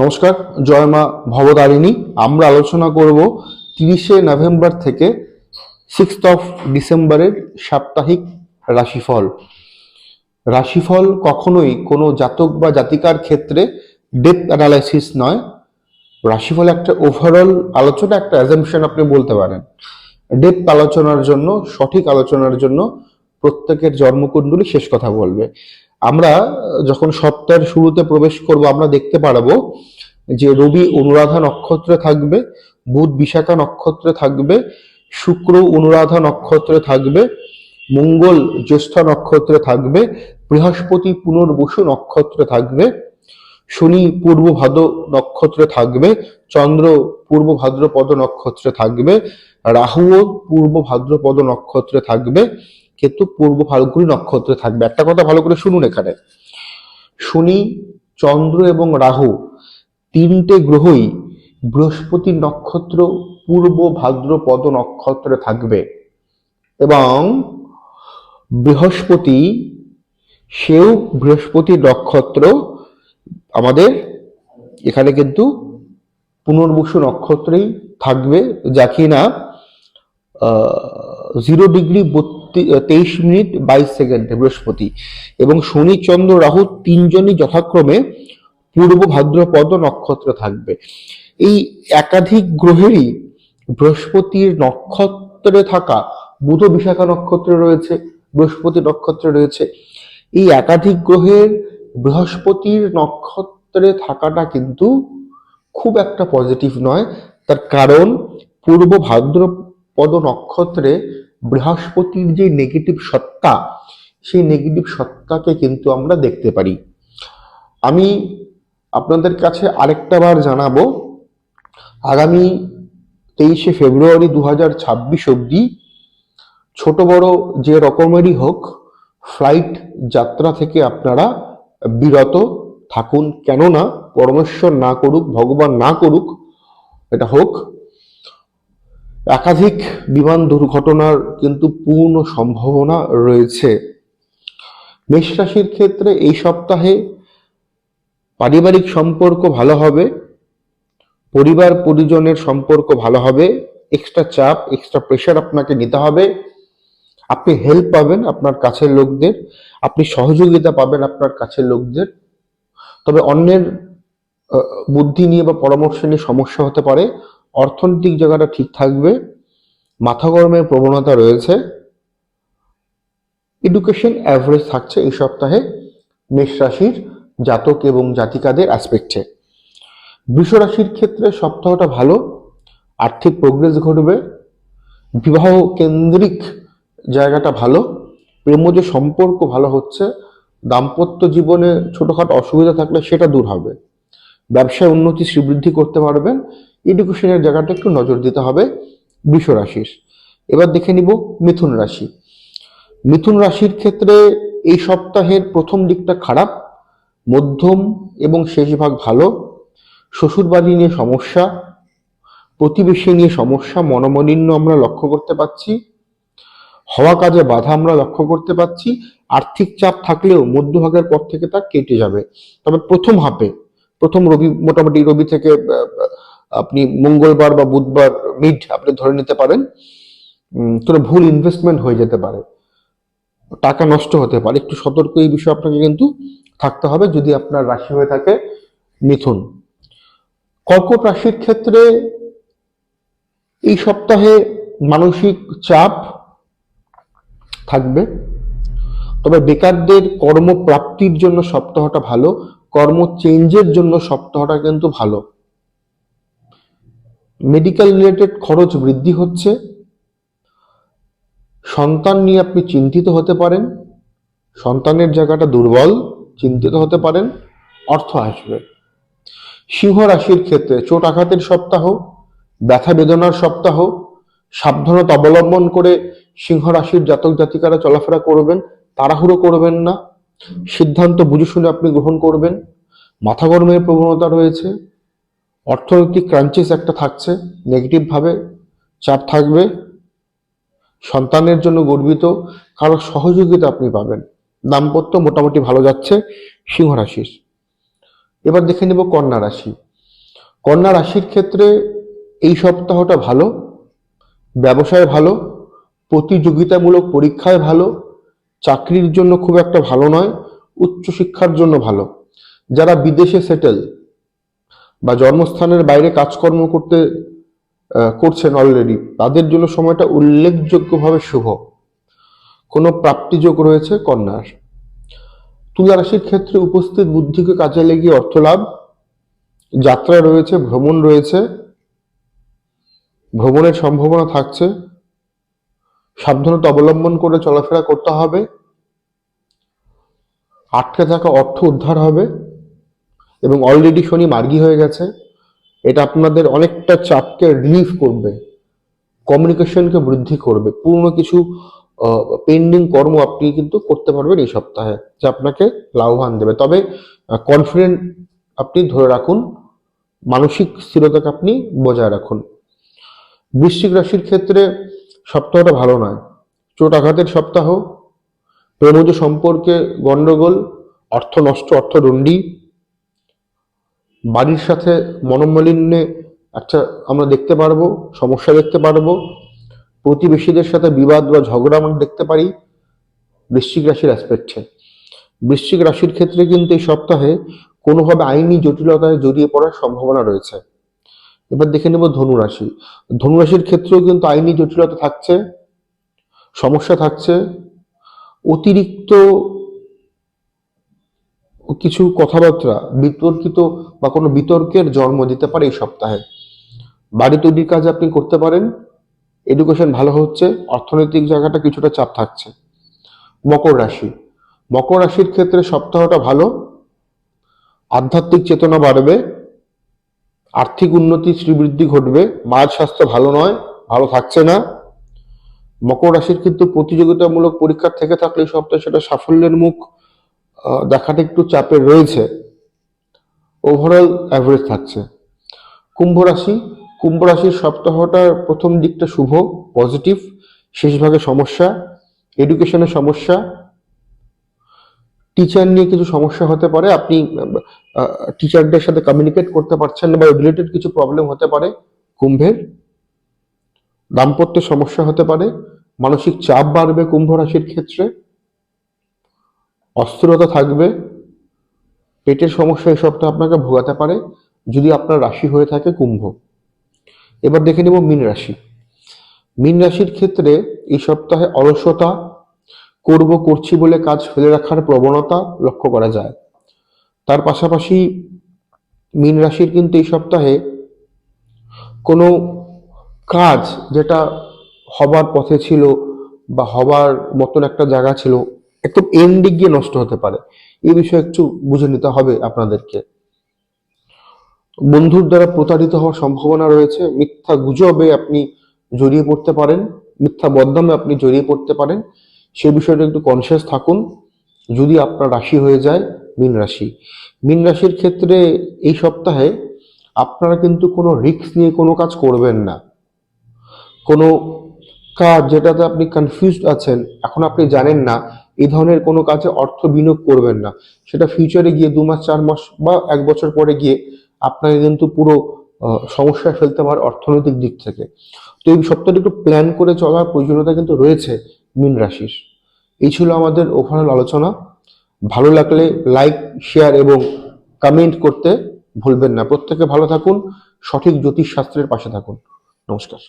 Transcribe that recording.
নমস্কার জয় মা ভবতারিণী। আমরা আলোচনা করব তিরিশে নভেম্বর থেকে সিক্সথ অফ ডিসেম্বরের সাপ্তাহিক রাশিফল। রাশিফল কখনোই কোনো জাতক বা জাতিকার ক্ষেত্রে ডেপথ অ্যানালাইসিস নয়। রাশিফল একটা ওভারঅল আলোচনা, একটা অ্যাজামশন আপনি বলতে পারেন। ডেপথ আলোচনার জন্য, সঠিক আলোচনার জন্য প্রত্যেকের জন্মকুণ্ডলী শেষ কথা বলবে। আমরা যখন সপ্তাহের শুরুতে প্রবেশ করব, আমরা দেখতে পারব যে রবি অনুরাধা নক্ষত্রে থাকবে, বুধ বিশাখা নক্ষত্রে থাকবে, শুক্র অনুরাধা নক্ষত্রে থাকবে, মঙ্গল জ্যেষ্ঠ নক্ষত্রে থাকবে, বৃহস্পতি পুনর্বসু নক্ষত্রে থাকবে, শনি পূর্ব ভাদ্র নক্ষত্রে থাকবে, চন্দ্র পূর্ব ভাদ্রপদ নক্ষত্রে থাকবে, রাহুও পূর্ব ভাদ্রপদ নক্ষত্রে থাকবে কেতু পূর্ব ফাল্গুনি নক্ষত্রে থাকবে। একটা কথা ভালো করে শুনুন এখানে। শনি, চন্দ্র এবং রাহু তিনটে গ্রহই বৃহস্পতি নক্ষত্র, পূর্ব ভাদ্রপদ নক্ষত্রে থাকবে। এবং বৃহস্পতি, সেও বৃহস্পতি নক্ষত্র আমাদের এখানে কিন্তু পুনর্বসু নক্ষত্রেই থাকবে, যা কিনা জিরো ডিগ্রি তেইশ মিনিট বাইশ সেকেন্ডে বৃহস্পতি। এবং শনি, চন্দ্র, রাহু তিনজনই যথাক্রমে পূর্ব ভাদ্রপদ নক্ষত্র থাকবে। এই একাধিক গ্রহেরই বৃহস্পতির নক্ষত্রে থাকা বুধ বিশাখা নক্ষত্রে রয়েছে, বৃহস্পতি নক্ষত্রে রয়েছে। এই একাধিক গ্রহের বৃহস্পতির নক্ষত্রে থাকাটা কিন্তু খুব একটা পজিটিভ নয়। তার কারণ পূর্ব ভাদ্রপদ নক্ষত্রে বৃহস্পতির যে নেগেটিভ সত্তা, সেই নেগেটিভ সত্তাকে কিন্তু আমরা দেখতে পারি। আমি আপনাদের কাছে আরেকটা বার জানাব, আগামী তেইশে ফেব্রুয়ারি দু হাজার ছাব্বিশ অব্দি ছোট বড় যে রকমেরই হোক ফ্লাইট যাত্রা থেকে আপনারা বিরত থাকুন। কেননা, পরমেশ্বর না করুক, ভগবান না করুক, এটা হোক। একাধিক বিমান দুর্ঘটনার কিন্তু পূর্ণ সম্ভাবনা রয়েছে। মেষ রাশির ক্ষেত্রে এই সপ্তাহে পারিবারিক সম্পর্ক ভালো হবে, পরিবার পরিজনের সম্পর্ক ভালো হবে এক্সট্রা চাপ এক্সট্রা প্রেশার আপনাকে নিতে হবে। আপনি হেল্প পাবেন আপনার কাছের লোকদের, আপনি সহযোগিতা পাবেন আপনার কাছের লোকদের। তবে অন্যের বুদ্ধি নিয়ে বা পরামর্শ নিয়ে সমস্যা হতে পারে। অর্থনৈতিক জায়গাটা ঠিক থাকবে মাথা গরমের প্রবণতা রয়েছে এডুকেশন অ্যাভারেজ থাকছে এই সপ্তাহে মেষ রাশির জাতক এবং জাতিকাদের অ্যাসপেক্টে বৃষ রাশির ক্ষেত্রে সপ্তাহটা ভালো, আর্থিক প্রোগ্রেস ঘটবে, বিবাহ কেন্দ্রিক জায়গাটা ভালো, প্রেমজ সম্পর্ক ভালো হচ্ছে, দাম্পত্য জীবনে ছোটখাটো অসুবিধা থাকলে সেটা দূর হবে। ব্যবসায় উন্নতি, শ্রীবৃদ্ধি করতে পারবেন এডুকেশনের জায়গাটা একটু নজর দিতে হবে বৃষ রাশির এবার দেখে নিব মিথুন রাশি। মিথুন রাশির ক্ষেত্রে এই সপ্তাহের প্রথম দিকটা খারাপ, মধ্যম এবং শেষ ভাগ ভালো, শ্বশুরবাড়ি নিয়ে সমস্যা, প্রতিবেশী নিয়ে সমস্যা, মনোমালিন্য আমরা লক্ষ্য করতে পাচ্ছি, হওয়া কাজে বাধা আমরা লক্ষ্য করতে পাচ্ছি, আর্থিক চাপ থাকলেও মধ্যভাগের পর থেকে তা কেটে যাবে। তবে প্রথম হাফে, প্রথম রবি, মোটামুটি রবি থেকে আপনি মঙ্গলবার বা বুধবার মিড আপনি ধরে নিতে পারেন কোনো ভুল ইনভেস্টমেন্ট হয়ে যেতে পারে। টাকা নষ্ট হতে পারে। একটু সতর্ক এই বিষয়ে আপনাকে কিন্তু থাকতে হবে যদি আপনার রাশি হয়ে থাকে মিথুন। কর্কট রাশির ক্ষেত্রে এই সপ্তাহে মানসিক চাপ থাকবে। তবে বেকারদের কর্মপ্রাপ্তির জন্য সপ্তাহটা ভালো, কর্ম চেঞ্জের জন্য সপ্তাহটা কিন্তু ভালো। মেডিকেল রিলেটেড খরচ বৃদ্ধি হচ্ছে। সন্তান নিয়ে আপনি চিন্তিত হতে পারেন। সন্তানের জায়গাটা দুর্বল, চিন্তিত হতে পারেন। অর্থ আসবে। সিংহ রাশির ক্ষেত্রে চোট আঘাতের সপ্তাহ, ব্যথা বেদনার সপ্তাহ, সাবধানতা অবলম্বন করে সিংহ রাশির জাতক জাতিকারা চলাফেরা করবেন, তাড়াহুড়ো করবেন না। সিদ্ধান্ত বুঝে শুনে আপনি গ্রহণ করবেন। মাথা গরমের প্রবণতা রয়েছে। অর্থনৈতিক ক্রাঞ্চেস একটা থাকছে নেগেটিভ ভাবে চাপ থাকবে, সন্তানের জন্য গর্বিত, কারও সহযোগিতা আপনি পাবেন। দাম্পত্য মোটামুটি ভালো যাচ্ছে, সিংহ রাশির। এবার দেখে নেব কন্যা রাশি। কন্যা রাশির ক্ষেত্রে এই সপ্তাহটা ভালো, ব্যবসায় ভালো, প্রতিযোগিতামূলক পরীক্ষায় ভালো, চাকরির জন্য খুব একটা ভালো নয়, উচ্চশিক্ষার জন্য ভালো। যারা বিদেশে সেটেল বা জন্মস্থানের বাইরে কাজকর্ম করতে করছেন অলরেডি তাদের জন্য সময়টা উল্লেখযোগ্যভাবে শুভ। কোনো প্রাপ্তিযোগ রয়েছে? কন্যার। তুলা রাশির ক্ষেত্রে উপস্থিত বুদ্ধিকে কাজে লেগে অর্থ লাভ। যাত্রা রয়েছে, ভ্রমণ রয়েছে। ভ্রমণের সম্ভাবনা থাকছে। সাবধানতা অবলম্বন করে চলাফেরা করতে হবে। আটকে থাকা অর্থ উদ্ধার হবে। এবং অলরেডি শনি মার্গি হয়ে গেছে, এটা আপনাদের অনেকটা চাপকে রিলিফ করবে কমিউনিকেশনকে বৃদ্ধি করবে। পূর্ণ কিছু পেন্ডিং কর্ম আপনি কিন্তু করতে পারবেন এই সপ্তাহে, যা আপনাকে লাভবান দেবে। তবে কনফিডেন্ট আপনি ধরে রাখুন, মানসিক স্থিরতাকে আপনি বজায় রাখুন। বৃশ্চিক রাশির ক্ষেত্রে সপ্তাহটা ভালো নয়। চোট আঘাতের সপ্তাহ, প্রেমজ সম্পর্কে গন্ডগোল অর্থ নষ্ট অর্থদণ্ডী বাড়ির সাথে মনোমালিন্যে একটা আমরা দেখতে পারব, সমস্যা দেখতে পারব, প্রতিবেশীদের সাথে বিবাদ বা ঝগড়া আমরা দেখতে পারি, বৃশ্চিক রাশির অ্যাসপেক্টে বৃশ্চিক রাশির ক্ষেত্রে কিন্তু এই সপ্তাহে কোনোভাবে আইনি জটিলতায় জড়িয়ে পড়ার সম্ভাবনা রয়েছে। এবার দেখে নেব ধনুরাশি ধনুরাশির ক্ষেত্রেও কিন্তু আইনি জটিলতা থাকছে, সমস্যা থাকছে, অতিরিক্ত কিছু কথাবার্তা বিতর্কিত বা কোনো বিতর্কের জন্ম দিতে পারে এই সপ্তাহে। বাড়ি তৈরির কাজ আপনি করতে পারেন। এডুকেশন ভালো হচ্ছে, অর্থনৈতিক জায়গাটা কিছুটা চাপ থাকছে। মকর রাশি। মকর রাশির ক্ষেত্রে সপ্তাহটা ভালো। আধ্যাত্মিক চেতনা বাড়বে। আর্থিক উন্নতি, শ্রীবৃদ্ধি ঘটবে। মাঝ স্বাস্থ্য ভালো নয়, ভালো থাকছে না। মকর রাশির কিন্তু প্রতিযোগিতামূলক পরীক্ষা থেকে থাকলে এই সপ্তাহে সেটা সাফল্যের মুখ। দেখাটা একটু চাপে রয়েছে। ওভারঅল অ্যাভারেজ থাকছে। কুম্ভ রাশি, কুম্ভ রাশির সপ্তাহটার প্রথম দিকটা শুভ পজিটিভ শেষ ভাগে সমস্যা এডুকেশনের সমস্যা টিচার নিয়ে কিছু সমস্যা হতে পারে, আপনি টিচারদের সাথে কমিউনিকেট করতে পারছেন না বা রিলেটেড কিছু প্রবলেম হতে পারে, কুম্ভের দাম্পত্য সমস্যা হতে পারে, মানসিক চাপ বাড়বে কুম্ভ রাশির ক্ষেত্রে। অস্থিরতা থাকবে, পেটের সমস্যা এই সপ্তাহে আপনাকে ভোগাতে পারে, যদি আপনার রাশি হয়ে থাকে কুম্ভ। এবার দেখে নেব মীন রাশি। মীন রাশির ক্ষেত্রে এই সপ্তাহে অলসতা, করব, করছি বলে কাজ ফেলে রাখার প্রবণতা লক্ষ্য করা যায়। তার পাশাপাশি মীন রাশির কিন্তু এই সপ্তাহে কোনো কাজ যেটা হবার পথে ছিল বা হবার মতন একটা জায়গা ছিল একদম এন্ডে গিয়ে নষ্ট হতে পারে। এই বিষয়ে একটু বুঝে নিতে হবে আপনাদেরকে। বন্ধুর দ্বারা প্রতারিত হওয়ার সম্ভাবনা রয়েছে। মিথ্যা গুজবে আপনি জড়িয়ে পড়তে পারেন। মিথ্যা বদনামে আপনি জড়িয়ে পড়তে পারেন। সে বিষয়টা একটু কনসিয়াস থাকুন। যদি আপনার রাশি হয়ে যায়, মীন রাশি। মীন রাশির ক্ষেত্রে এই সপ্তাহে আপনারা কিন্তু কোনো রিস্ক নিয়ে কোনো কাজ করবেন না। কোনো কাজ যেটাতে আপনি কনফিউজড আছেন, এখন আপনি জানেন না এই ধরনের কোনো কাজে অর্থ বিনিয়োগ করবেন না। সেটা ফিউচারে গিয়ে দু মাস, চার মাস বা এক বছর পরে গিয়ে আপনাকে কিন্তু পুরো সমস্যায় ফেলতে পারে অর্থনৈতিক দিক থেকে। তো এই সপ্তাহটা একটু প্ল্যান করে চলার প্রয়োজনীয়তা কিন্তু রয়েছে মীন রাশির। এই ছিল আমাদের ওভারঅল আলোচনা। ভালো লাগলে লাইক শেয়ার এবং কমেন্ট করতে ভুলবেন না। প্রত্যেকে ভালো থাকুন, সঠিক জ্যোতিষ শাস্ত্রের পাশে থাকুন। নমস্কার।